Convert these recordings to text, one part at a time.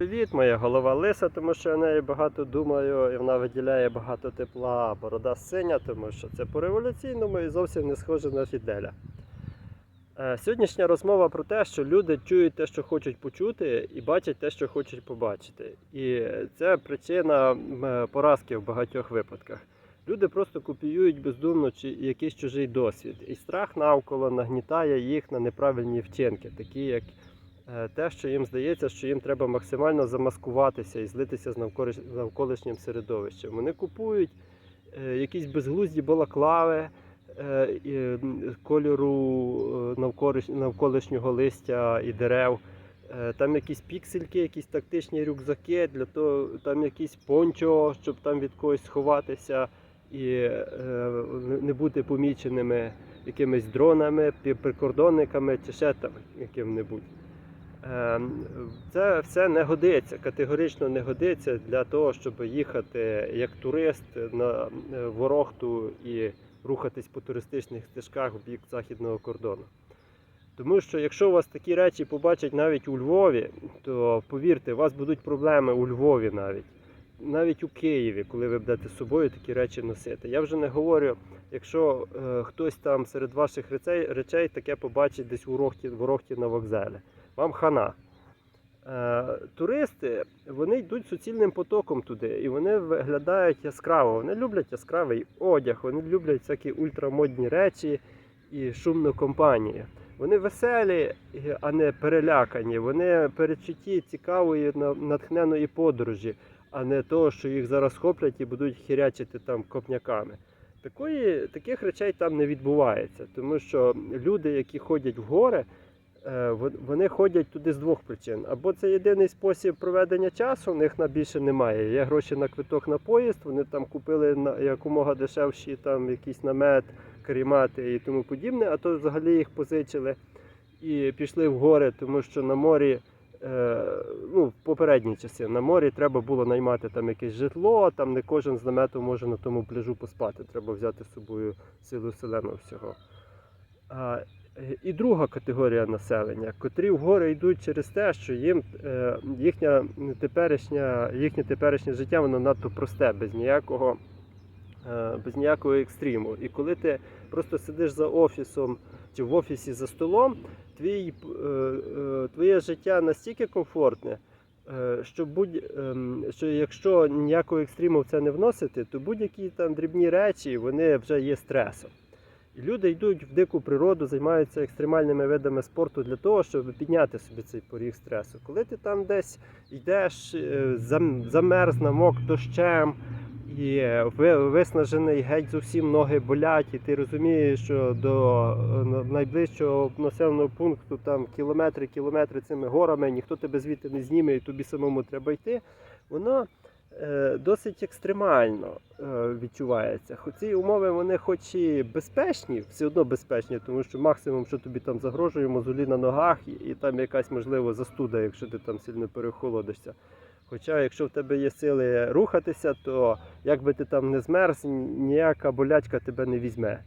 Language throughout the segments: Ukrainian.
Привіт, моя голова лиса, тому що я нею багато думаю і вона виділяє багато тепла, борода синя, тому що це по революційному і зовсім не схоже на Фіделя. Е, Сьогоднішня розмова про те, що люди чують те, що хочуть почути, і бачать те, що хочуть побачити. І це причина е, поразки в багатьох випадках. Люди просто копіюють бездумно чи якийсь чужий досвід, і страх навколо нагнітає їх на неправильні вчинки, такі як те, що їм здається, що їм треба максимально замаскуватися і злитися з навколишнім середовищем. Вони купують е, якісь безглузді балаклави е, кольору е, навколишнього листя і дерев. Е, Там якісь піксельки, якісь тактичні рюкзаки, для того, там якісь пончо, щоб там від когось сховатися і е, не бути поміченими якимись дронами, прикордонниками чи ще там яким-небудь. Ем, Це все не годиться, категорично не годиться для того, щоб їхати як турист на е, Ворохту і рухатись по туристичних стежках в бік західного кордону. Тому що якщо у вас такі речі побачать навіть у Львові, то повірте, у вас будуть проблеми у Львові навіть. Навіть у Києві, коли ви будете з собою такі речі носити. Я вже не говорю, якщо е, хтось там серед ваших речей, речей таке побачить десь у Рохті, в Рохті на вокзалі. Вам хана. Е, туристи вони йдуть суцільним потоком туди, і вони виглядають яскраво. Вони люблять яскравий одяг, вони люблять всякі ультрамодні речі і шумну компанію. Вони веселі, а не перелякані. Вони передчутті цікавої натхненої подорожі, а не того, що їх зараз хоплять і будуть хірячити там копняками. Такої, таких речей там не відбувається, тому що люди, які ходять в гори, вони ходять туди з двох причин. Або це єдиний спосіб проведення часу, у них на більше немає. Є гроші на квиток на поїзд, вони там купили на якомога дешевші там якийсь намет, карімати і тому подібне, а то взагалі їх позичили і пішли в гори, тому що на морі. е, Ну, в попередні часи на морі треба було наймати там якесь житло, там не кожен з намету може на тому пляжу поспати. Треба взяти з собою силу селену всього. Е, і друга категорія населення, котрі в гори йдуть через те, що їм е, їхня теперішня, їхнє теперішнє життя воно надто просте, без ніякого, е, без ніякого екстриму. І коли ти просто сидиш за офісом чи в офісі за столом, твій, твоє життя настільки комфортне, що, будь, ем, що якщо ніякого екстриму в це не вносити, то будь-які там дрібні речі вони вже є стресом. Люди йдуть в дику природу, займаються екстремальними видами спорту для того, щоб підняти собі цей поріг стресу. Коли ти там десь йдеш, е, замерз, намок дощем, і е, виснажений, геть зовсім ноги болять, і ти розумієш, що до е, найближчого населеного пункту там кілометри, кілометри цими горами, ніхто тебе звідти не зніме, і тобі самому треба йти. Воно досить екстремально е, відчувається. Ці умови вони хоч і безпечні, все одно безпечні, тому що максимум, що тобі там загрожує, мозолі на ногах, і, там якась можливо застуда, якщо ти там сильно перехолодишся. Хоча, якщо в тебе є сили рухатися, то як би ти там не змерз, ніяка болячка тебе не візьме.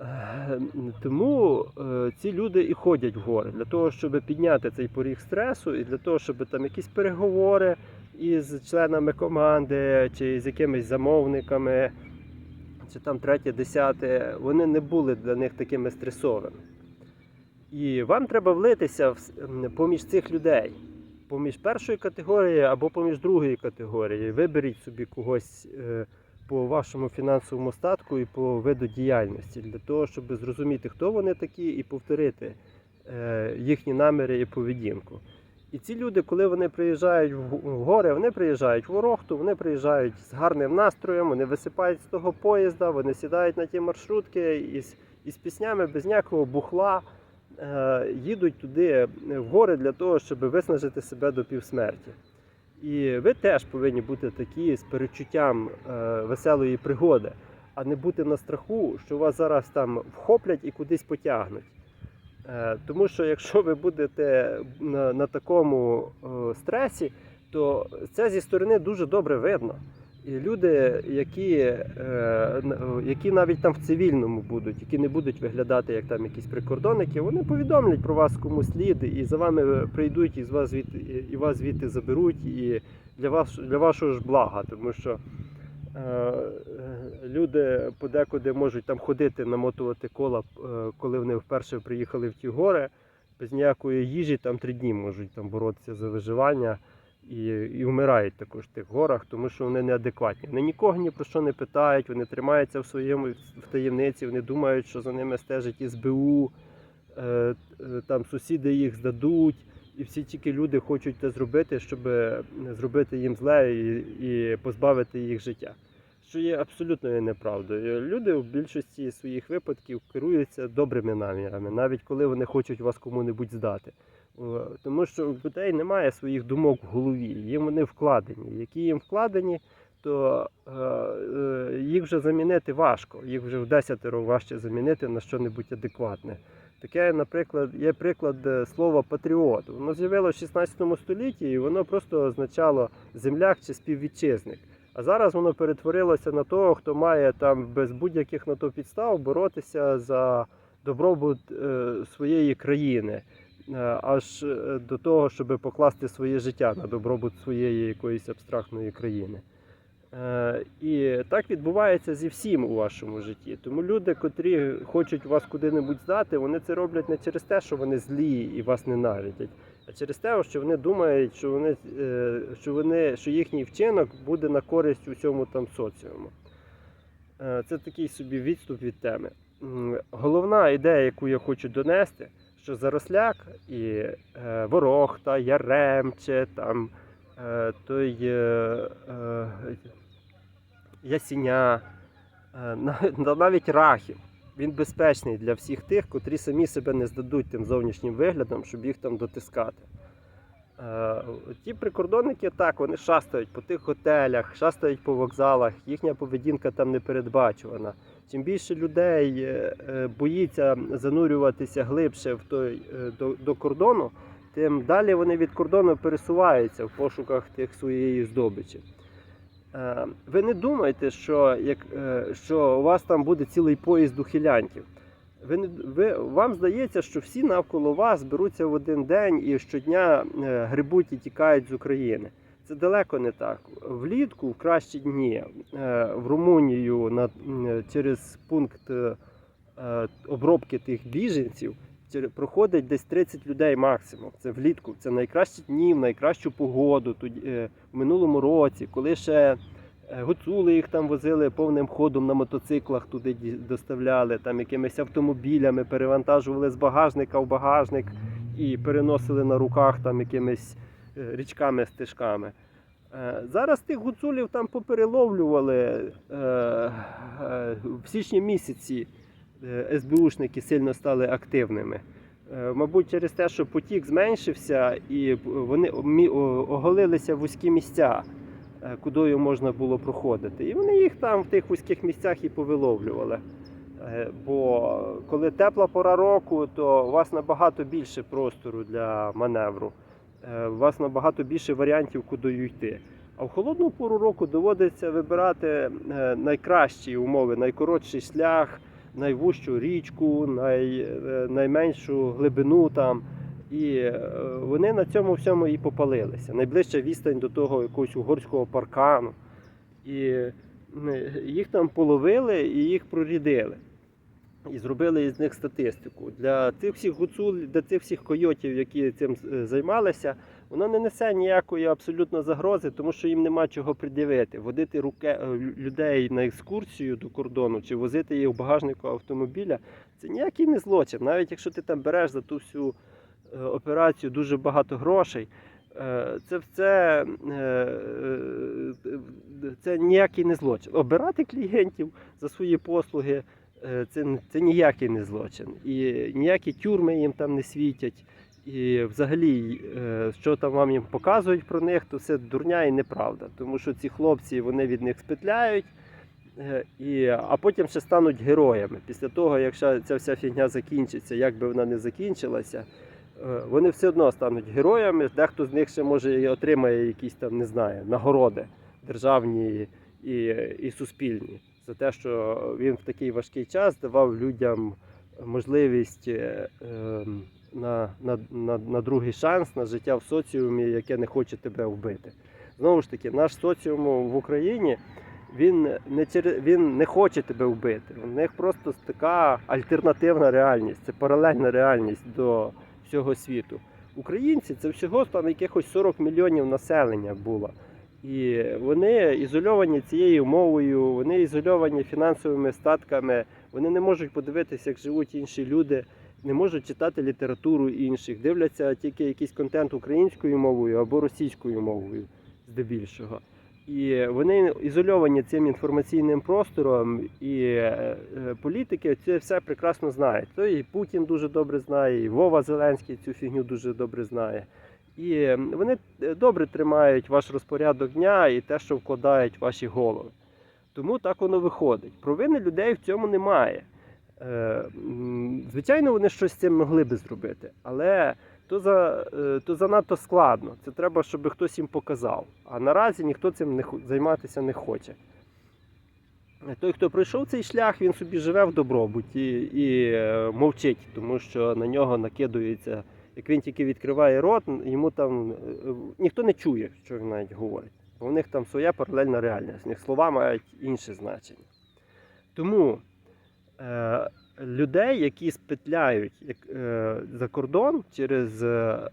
Е, Тому е, ці люди і ходять в гори для того, щоб підняти цей поріг стресу, і для того, щоб там якісь переговори із членами команди, чи з якимись замовниками, чи там третє, десяте, вони не були для них такими стресовими. І вам треба влитися поміж цих людей, поміж першої категорії або поміж другої категорії. Виберіть собі когось е, по вашому фінансовому статку і по виду діяльності, для того, щоб зрозуміти, хто вони такі, і повторити е, їхні наміри і поведінку. І ці люди, коли вони приїжджають в гори, вони приїжджають в Ворохту, вони приїжджають з гарним настроєм, вони висипають з того поїзда, вони сідають на ті маршрутки із, із піснями без ніякого бухла, е, їдуть туди е, в гори для того, щоб виснажити себе до півсмерті. І ви теж повинні бути такі з перечуттям е, веселої пригоди, а не бути на страху, що вас зараз там вхоплять і кудись потягнуть. Е, Тому що якщо ви будете на, на такому е, стресі, то це зі сторони дуже добре видно. І люди, які, е, які навіть там в цивільному будуть, які не будуть виглядати як там якісь прикордонники, вони повідомлять про вас кому слід, і за вами прийдуть, і з вас звідти, і вас звідти заберуть, і для вас для вашого ж блага, тому що. Е, е, Люди подекуди можуть там ходити, намотувати кола, е, коли вони вперше приїхали в ті гори, без ніякої їжі, там три дні можуть там боротися за виживання і, і вмирають також в тих горах, тому що вони неадекватні. Вони нікого ні про що не питають, вони тримаються в своєму в таємниці, вони думають, що за ними стежить СБУ, там сусіди їх здадуть. І всі тільки люди хочуть це зробити, щоб е, зробити їм зле і, і позбавити їх життя. Що є абсолютною неправдою. Люди в більшості своїх випадків керуються добрими намірами, навіть коли вони хочуть вас кому-небудь здати. Тому що у людей немає своїх думок в голові, їм вони вкладені. Які їм вкладені, то е, е, їх вже замінити важко, їх вже в десятеро важче замінити на щось адекватне. Таке, наприклад, є приклад е, слова патріот. Воно з'явилося в 16 столітті і воно просто означало земляк чи співвітчизник. А зараз воно перетворилося на того, хто має там без будь-яких на то підстав боротися за добробут е, своєї країни, е, аж до того, щоб покласти своє життя на добробут своєї якоїсь абстрактної країни. Е, І так відбувається зі всім у вашому житті. Тому люди, котрі хочуть вас куди-небудь здати, вони це роблять не через те, що вони злі і вас ненавидять, а через те, що вони думають, що вони, е, що вони, що їхній вчинок буде на користь усьому там соціуму. Е, Це такий собі відступ від теми. Головна ідея, яку я хочу донести, що Заросляк і е, Ворохта, Яремче, там той Ясіня, е, навіть Рахів. Він безпечний для всіх тих, котрі самі себе не здадуть тим зовнішнім виглядом, щоб їх там дотискати. Е, Ті прикордонники так, вони шастають по тих готелях, шастають по вокзалах, їхня поведінка там не передбачувана. Чим більше людей е, боїться занурюватися глибше в той, до, до кордону, тим далі вони від кордону пересуваються в пошуках тих своєї здобичі. Е, Ви не думайте, що, як, е, що у вас там буде цілий поїзд ухилянтів. Ви, не- ви, вам здається, що всі навколо вас беруться в один день і щодня е, грибуть і тікають з України. Це далеко не так. Влітку, в кращі дні, в Румунію на, через пункт обробки тих біженців проходить десь 30 людей максимум. Це влітку. Це найкращі дні, в найкращу погоду. Тоді, е, в минулому році, коли ще е, гуцули їх там возили повним ходом на мотоциклах, туди доставляли, там якимись автомобілями, перевантажували з багажника в багажник і переносили на руках там якимись е, річками, стежками. Зараз тих гуцулів там попереловлювали в січні місяці. Е, СБУшники сильно стали активними. Е, Мабуть, через те, що потік зменшився і вони оголилися вузькі місця, е, кудою можна було проходити. І вони їх там в тих вузьких місцях і повиловлювали. Бо коли тепла пора року, то у вас набагато більше простору для маневру. У вас набагато більше варіантів, куди йти. А в холодну пору року доводиться вибирати найкращі умови, найкоротший шлях, найвужчу річку, най, е, найменшу глибину там. І е, вони на цьому всьому і попалилися. Найближча відстань до того якогось угорського паркану. І їх там половили і їх прорідили. І зробили із них статистику. Для цих всіх гуцул, для цих всіх койотів, які цим е, займалися, воно не несе ніякої абсолютно загрози, тому що їм нема чого пред'явити. Водити руке, е, людей на екскурсію до кордону чи возити їх в багажнику автомобіля це ніякий не злочин. Навіть якщо ти там береш за ту всю е, операцію дуже багато грошей. е, Це все це ніякий не злочин. Обирати клієнтів за свої послуги це, це ніякий не злочин. І ніякі тюрми їм там не світять. І взагалі, е, що там вам їм показують про них, то все дурня і неправда. Тому що ці хлопці вони від них спетляють, е, і, а потім ще стануть героями. Після того, якщо ця вся фігня закінчиться, як би вона не закінчилася, е, вони все одно стануть героями. Дехто з них ще може і отримає якісь там, не знаю, нагороди державні і, і суспільні за те, що він в такий важкий час давав людям можливість е, ем, на, на, на, на другий шанс на життя в соціумі, яке не хоче тебе вбити. Знову ж таки, наш соціум в Україні він не він не хоче тебе вбити. У них просто така альтернативна реальність, це паралельна реальність до всього світу. Українці це всього там якихось 40 мільйонів населення було. І вони ізольовані цією мовою, вони ізольовані фінансовими статками, вони не можуть подивитися, як живуть інші люди, не можуть читати літературу інших, дивляться тільки якийсь контент українською мовою або російською мовою, здебільшого. І вони ізольовані цим інформаційним простором, і е, політики це все прекрасно знають. То і Путін дуже добре знає, і Вова Зеленський цю фігню дуже добре знає. І вони е, добре тримають ваш розпорядок дня і те, що вкладають ваші голови. Тому так воно виходить. Провини людей в цьому немає. Е, Звичайно, вони щось з цим могли би зробити, але то, за, е, то занадто складно. Це треба, щоб хтось їм показав. А наразі ніхто цим не займатися не хоче. Той, хто пройшов цей шлях, він собі живе в добробуті і е, мовчить, тому що на нього накидується. Як він тільки відкриває рот, йому там ніхто не чує, що він навіть говорить. Бо в них там своя паралельна реальність, в них слова мають інше значення. Тому людей, які спетляють е, за кордон через, е,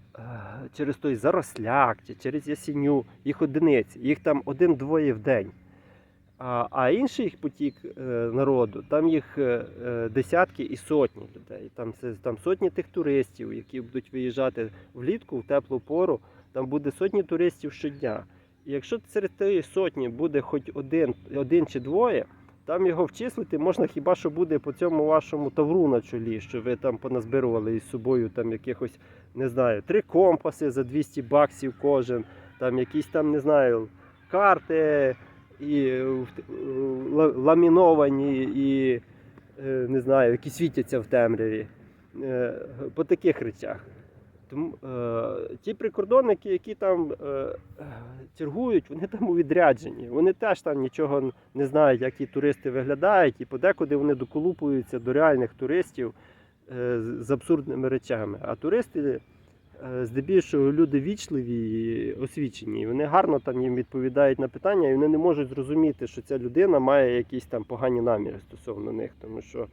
через той заросляк чи через ясіню, їх одиниці, їх там один-двоє в день. А, а інший потік е, народу, там їх е, е, десятки і сотні людей. Там, це, там сотні тих туристів, які будуть виїжджати влітку в теплу пору, там буде сотні туристів щодня. І якщо серед тієї сотні буде хоч один, один чи двоє, там його вчислити можна хіба що буде по цьому вашому тавру на чолі, що ви там поназбирували із собою там якихось, не знаю, три компаси за 200 баксів кожен, там якісь там, не знаю, карти і е, ламіновані, і е, не знаю, які світяться в темряві. Е, По таких речах. Тому е, ті прикордонники, які там е, чергують, вони там у відрядженні. Вони теж там нічого не знають, як ті туристи виглядають, і подекуди вони доколупуються до реальних туристів е, з- абсурдними речами. А туристи е, здебільшого люди вічливі і освічені. І Вони гарно там їм відповідають на питання, і вони не можуть зрозуміти, що ця людина має якісь там погані наміри стосовно них, тому що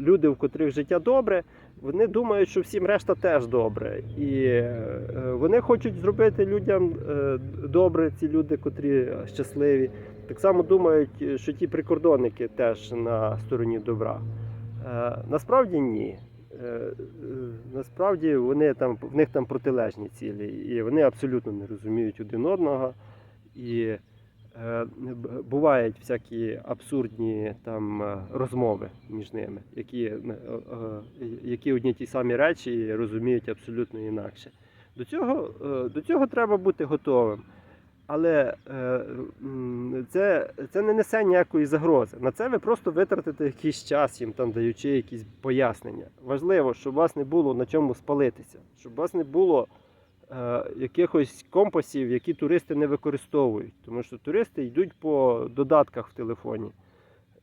люди, в котрих життя добре, вони думають, що всім решта теж добре. І е, вони хочуть зробити людям е, добре, ці люди, котрі щасливі. Так само думають, що ті прикордонники теж на стороні добра. Е, Насправді ні. Е, е, Насправді вони там, в них там протилежні цілі, і вони абсолютно не розуміють один одного. І е, бувають всякі абсурдні там е, розмови між ними, які, е, е, які одні ті самі речі розуміють абсолютно інакше. До цього, до цього треба бути готовим. Але це, це не несе ніякої загрози. На це ви просто витратите якийсь час їм там даючи якісь пояснення. Важливо, щоб у вас не було на чому спалитися, щоб у вас не було якихось компасів, які туристи не використовують. Тому що туристи йдуть по додатках в телефоні.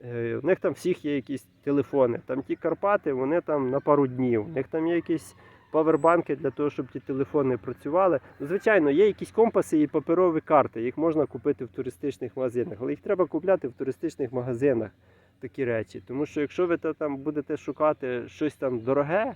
Е, У них там всіх є якісь телефони. Там ті Карпати, вони там на пару днів. У них там є якісь павербанки для того, щоб ті телефони працювали. Ну, Звичайно, є якісь компаси і паперові карти. Їх можна купити в туристичних магазинах, але їх треба купляти в туристичних магазинах. Такі речі. Тому що якщо ви там будете шукати щось там дороге, е,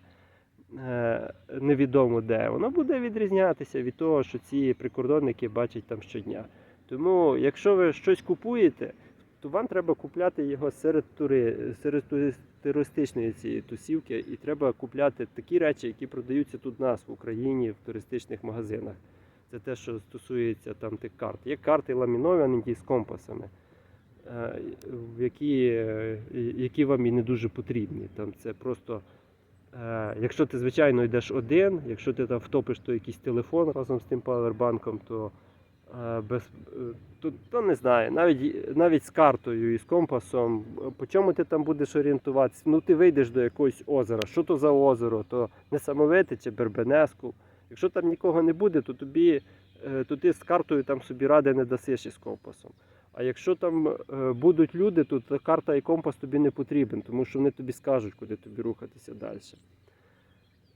невідомо де, воно буде відрізнятися від того, що ці прикордонники бачать там щодня. Тому, якщо ви щось купуєте, то вам треба купляти його серед тури, серед туристичної цієї тусівки, і треба купляти такі речі, які продаються тут у нас в Україні в туристичних магазинах. Це те, що стосується там тих карт. Є карти ламіновані з компасами, е, які, е, які вам і не дуже потрібні. Там це просто. Е, Якщо ти, звичайно, йдеш один, якщо ти там втопиш то якийсь телефон разом з тим павербанком, то, е, без, е, то, то не знаю, навіть, навіть з картою і з компасом, по чому ти там будеш орієнтуватися, ну ти вийдеш до якогось озера. Що то за озеро? То несамовите чи Бербенеску. Якщо там нікого не буде, то тобі то ти з картою там собі ради не дасиш із компасом. А якщо там е, будуть люди, то карта і компас тобі не потрібен, тому що вони тобі скажуть, куди тобі рухатися далі.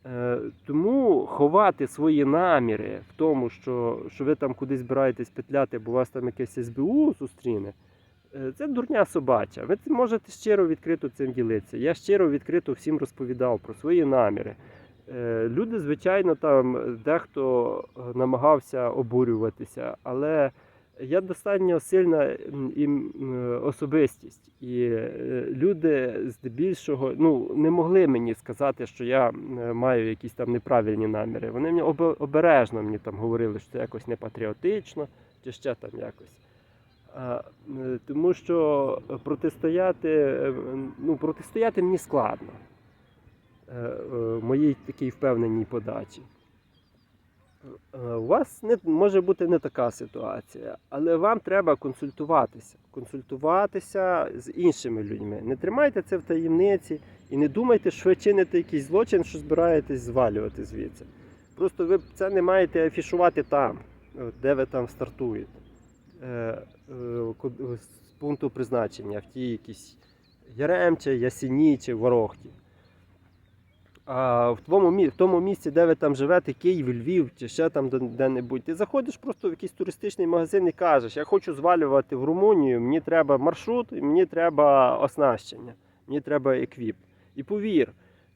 Е, тому ховати свої наміри в тому, що, що ви там кудись збираєтесь петляти, бо у вас там якесь СБУ зустріне, е, це дурня собача. Ви можете щиро відкрито цим ділитися. Я щиро відкрито всім розповідав про свої наміри. Люди, звичайно, там дехто намагався обурюватися, але я достатньо сильна е, особистість. І е, люди здебільшого ну, не могли мені сказати, що я е, маю якісь там неправильні наміри. Вони мені обережно мені там говорили, що це якось не патріотично чи ще там якось. Тому що протистояти, ну, протистояти мені складно моїй такій впевненій подачі. Е, У вас не, може бути не така ситуація, але вам треба консультуватися. Консультуватися з іншими людьми. Не тримайте це в таємниці і не думайте, що ви чините якийсь злочин, що збираєтесь звалювати звідси. Просто ви це не маєте афішувати там, де ви там стартуєте. Е, е, з пункту призначення в тій якійсь Яремче, Ясіні чи Ворохті. А в тому, в тому місці, де ви там живете, Київ, Львів чи ще там де- де-небудь, ти заходиш просто в якийсь туристичний магазин і кажеш, я хочу звалювати в Румунію, мені треба маршрут, мені треба оснащення, мені треба еквіп. І повір,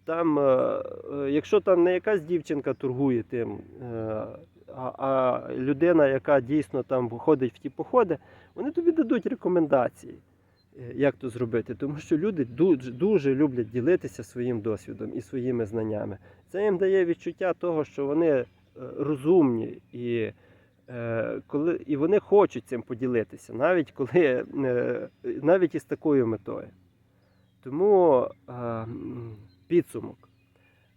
там, е, е, якщо там не якась дівчинка торгує тим, е, а, а людина, яка дійсно там ходить в ті походи, вони тобі дадуть рекомендації як то зробити, тому що люди дуже, дуже люблять ділитися своїм досвідом і своїми знаннями. Це їм дає відчуття того, що вони е, розумні і, е, коли, і вони хочуть цим поділитися, навіть коли е, навіть із такою метою. Тому підсумок.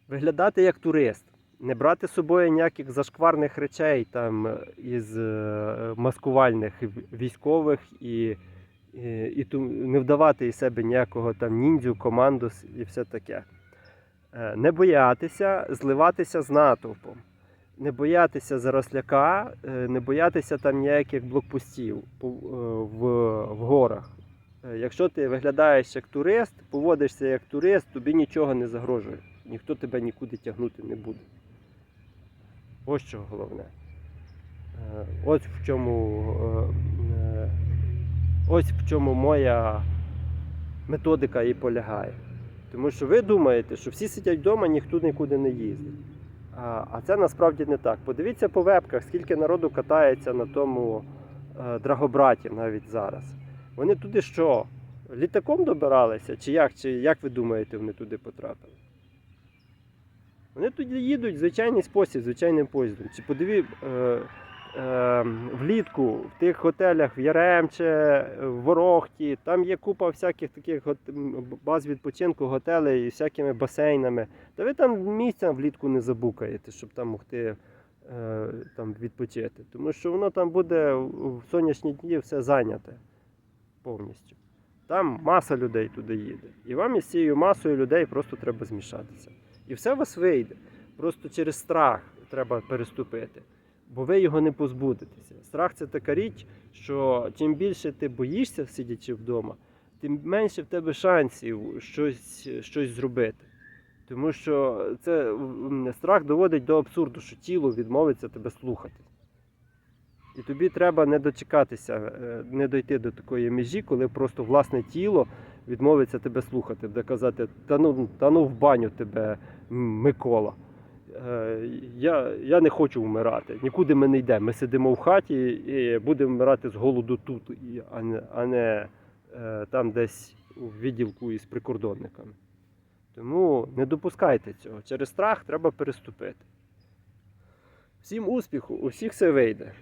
Виглядати як турист, не брати з собою ніяких зашкварних речей там із маскувальних військових і і, і не вдавати із себе ніякого там ніндзю, командос і все таке. Е, Не боятися зливатися з натовпом, не боятися заросляка, е, не боятися там ніяких блокпостів е, в, в горах. Е, Якщо ти виглядаєш як турист, поводишся як турист, тобі нічого не загрожує. Ніхто тебе нікуди тягнути не буде. Ось що головне. Е, Ось в чому е, е, Ось в чому моя методика і полягає. Тому що ви думаєте, що всі сидять вдома, ніхто нікуди не їздить. А, а це насправді не так. Подивіться по вебках, скільки народу катається на тому е, драгобраті навіть зараз. Вони туди що? Літаком добиралися? Чи як? Чи як ви думаєте, вони туди потрапили? Вони туди їдуть в звичайний спосіб, звичайним поїздом. Чи подиві, е, е, влітку в тих готелях в Яремче, в Ворохті, там є купа всяких таких баз відпочинку, готелей і всякими басейнами. Та ви там місця влітку не забукаєте, щоб там могти е, там відпочити. Тому що воно там буде в сонячні дні все зайняте повністю. Там маса людей туди їде. І вам із цією масою людей просто треба змішатися. І все у вас вийде. Просто через страх треба переступити, бо ви його не позбудетеся. Страх це така річ, що чим більше ти боїшся, сидячи вдома, тим менше в тебе шансів щось, щось зробити. Тому що це страх доводить до абсурду, що тіло відмовиться тебе слухати. І тобі треба не дочекатися, е, не дойти до такої межі, коли просто власне тіло відмовиться тебе слухати, буде казати, та ну, та ну в баню тебе, Микола. Е, Я, я не хочу вмирати, нікуди ми не йдемо. Ми сидимо в хаті і будемо вмирати з голоду тут, а не, а не е, там десь у відділку із прикордонниками. Тому не допускайте цього. Через страх треба переступити. Всім успіху, у всіх все вийде.